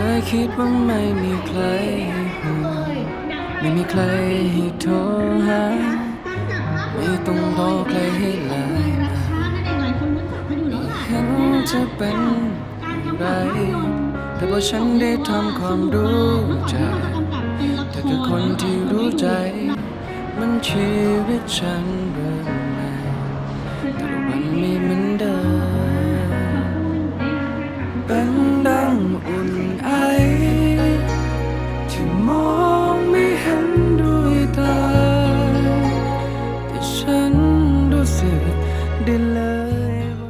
เคยคิดว่าไม่มีใครให่วงไม่มีใครให้โทรหา ไม่ต้องรอใครให้ไลน์มาเห็นจะเป็นไร แต่พอฉันได้ทำความรู้จักแต่กับคนที่รู้ใจ มันชีวิตฉันเริ่มใหม่แต่วันนี้มันเดิมเป็น đang ồn ái, chỉ mong mi hắn đôi ta để ฉันรู้สึกได้เลย